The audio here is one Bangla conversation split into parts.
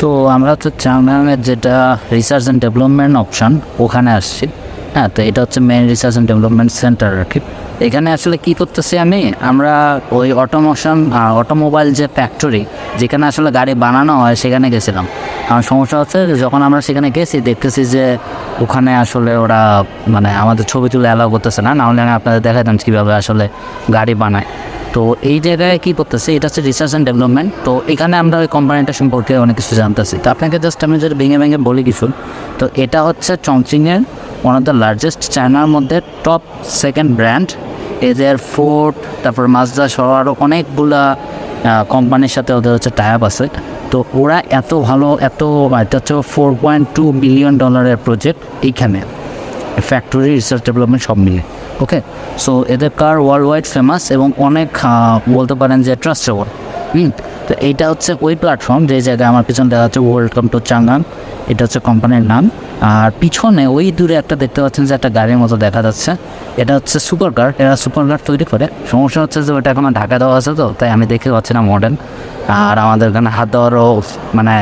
তো আমরা হচ্ছে চাংনাংয়ের যেটা রিসার্চ অ্যান্ড ডেভেলপমেন্ট অপশন ওখানে আসছি। হ্যাঁ তো এটা হচ্ছে main research and development centre আর কি। এখানে আসলে কি করতেছি আমি? আমরা ওই অটোমোশন অটোমোবাইল যে ফ্যাক্টরি যেখানে আসলে গাড়ি বানানো হয়, সেখানে গেছিলাম। আমার সমস্যা হচ্ছে যখন আমরা সেখানে গেছি, দেখতেছি যে ওখানে আসলে ওরা মানে আমাদের ছবি তুলে অ্যালাউ করতেছে না। নাহলে আমি আপনাদের দেখাতাম কীভাবে আসলে গাড়ি বানায়। তো এই জায়গায় কী করতেছে? এটা হচ্ছে রিসার্চ অ্যান্ড ডেভেলপমেন্ট তো এখানে আমরা ওই কোম্পানিটা সম্পর্কে অনেক কিছু জানতেছি। তো আপনাকে জাস্ট আমি যদি ভেঙে ভেঙে বলি কিছু, তো এটা হচ্ছে চংচিংয়ের ওয়ান অফ দ্য লার্জেস্ট চায়নার মধ্যে টপ সেকেন্ড ব্র্যান্ড এদের ফোর্ড তারপর মাজদা সহ আরও অনেকগুলা কোম্পানির সাথে ওদের হচ্ছে টাইপ আছে। তো ওরা এত ভালো, এত, এটা হচ্ছে ফোর পয়েন্ট টু বিলিয়ন ডলারের প্রজেক্ট এইখানে। ফ্যাক্টরি রিসার্চ ডেভেলপমেন্ট সব মিলে ওকে সো এদের কার ওয়ার্ল্ড ওয়াইড ফেমাস এবং অনেক বলতে পারেন যে ট্রাস্টেবল হুম? তো এইটা হচ্ছে ওই প্ল্যাটফর্ম যে জায়গায় আমার পিছনে দেখা যাচ্ছে ওয়েলকাম টু চাঙ্গান এটা হচ্ছে কোম্পানির নাম। আর পিছনে ওই দূরে একটা দেখতে পাচ্ছেন যে একটা গাড়ির মতো দেখা যাচ্ছে, এটা হচ্ছে সুপার কার এরা সুপার কার তৈরি করে। সমস্যা হচ্ছে যে ওটা এখনও ঢাকা দেওয়া আছে তো, তাই আমি দেখতে পাচ্ছি না মডেল আর আমাদের এখানে হাত দেওয়ারও মানে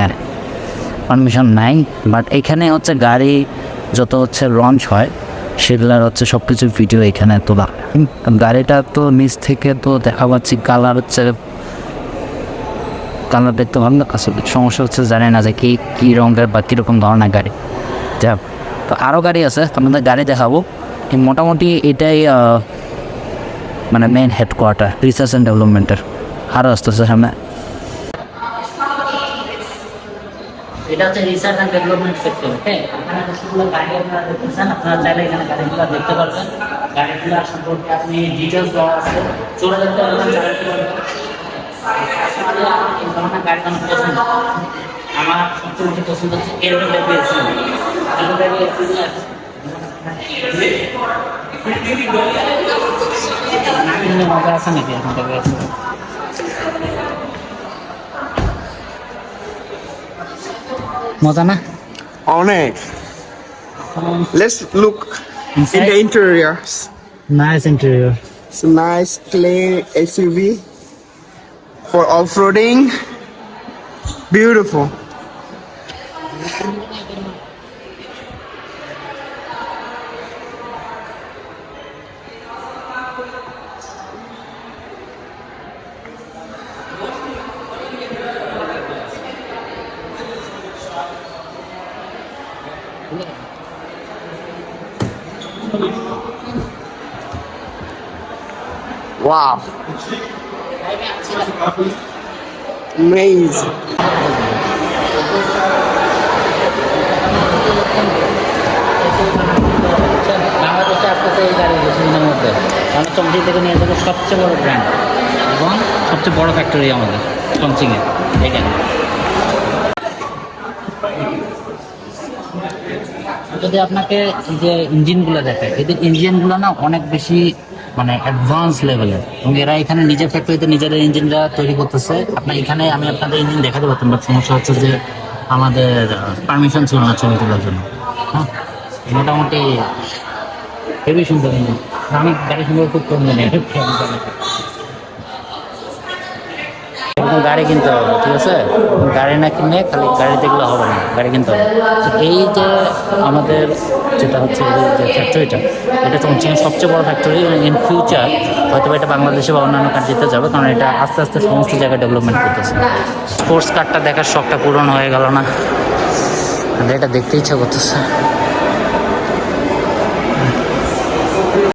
পারমিশন নাই। বাট এখানে হচ্ছে গাড়ি যত হচ্ছে লঞ্চ হয়, সেগুলার হচ্ছে সব কিছু ভিডিও এখানে তোলা। গাড়িটা তো নিচ থেকে তো দেখা পাচ্ছি কালার হচ্ছে কালার দেখতে ভালো আসলে সমস্যা হচ্ছে জানি না যে কি, কী রঙের বা কীরকম ধরনের গাড়ি। যা তো আরও গাড়ি আছে আপনাদের গাড়ি দেখাবো। মোটামুটি এটাই মানে মেন হেডকোয়ার্টার রিসার্চ অ্যান্ড ডেভেলপমেন্টের আরও আসতেছে সামনে। এটা হচ্ছে research and development sector okay এখানে যতগুলো গাড়ি আপনারা দেখতেছেন আপনারা চাইলে এখানে গাড়িগুলো দেখতে পারবেন। গাড়িগুলো সম্পর্কে আপনি ডিটেলস দেওয়া আছে। চলে যেতে পারবেন চালাতে পারবেন গাড়ি আমার পছন্দ আমার সবচেয়ে বেশি পছন্দ হচ্ছে এরকম টাইপের এসি এরকম টাইপের এসি না কিনলে মজা আছে নাকি এরকম টাইপের AC মজা না অনেক let's look in the interiors nice interior it's a nice clean SUV for off-roading beautiful Wow. Amazing. বাংলাদেশে আসতেছে এই মধ্যে। কারণ চমচিং থেকে নিয়ে যাবে সবচেয়ে বড় ব্র্যান্ড এবং সবচেয়ে বড় ফ্যাক্টরি আমাদের, চমচিংয়ে। এখানে যদি আপনাকে যে ইঞ্জিনগুলো দেখে এদের ইঞ্জিনগুলো না অনেক বেশি মানে অ্যাডভান্স লেভেলের এবং এরা এখানে নিজের ফ্যাক্টরিতে নিজেদের ইঞ্জিনটা তৈরি করতেছে। আপনার এখানে আমি আপনাদের ইঞ্জিন দেখাতে পারতাম বাট সমস্যা হচ্ছে যে আমাদের পারমিশন ছিল না ছবি তোলার জন্য। হ্যাঁ মোটামুটি হেভি সুন্দর ইঞ্জিন। আমি গাড়ি সুন্দর খুব কম জানি। এরকম গাড়ি কিনতে হবে, ঠিক আছে? গাড়ি না কিনলে খালি গাড়ি দেখলে হবে না, গাড়ি কিনতে হবে। এই যে আমাদের যেটা হচ্ছে যে ফ্যাক্টরিটা এটা চমচিংয়ের সবচেয়ে বড় ফ্যাক্টরি ইন ফিউচার হয়তো এটা বাংলাদেশে বা অন্যান্য কান্ট্রিতে যাবে, কারণ এটা আস্তে আস্তে সমস্ত জায়গায় ডেভেলপমেন্ট করতেছে। স্পোর্টস কারটা দেখার শখটা পূরণ হয়ে গেল না। এটা দেখতে ইচ্ছা করতেছে।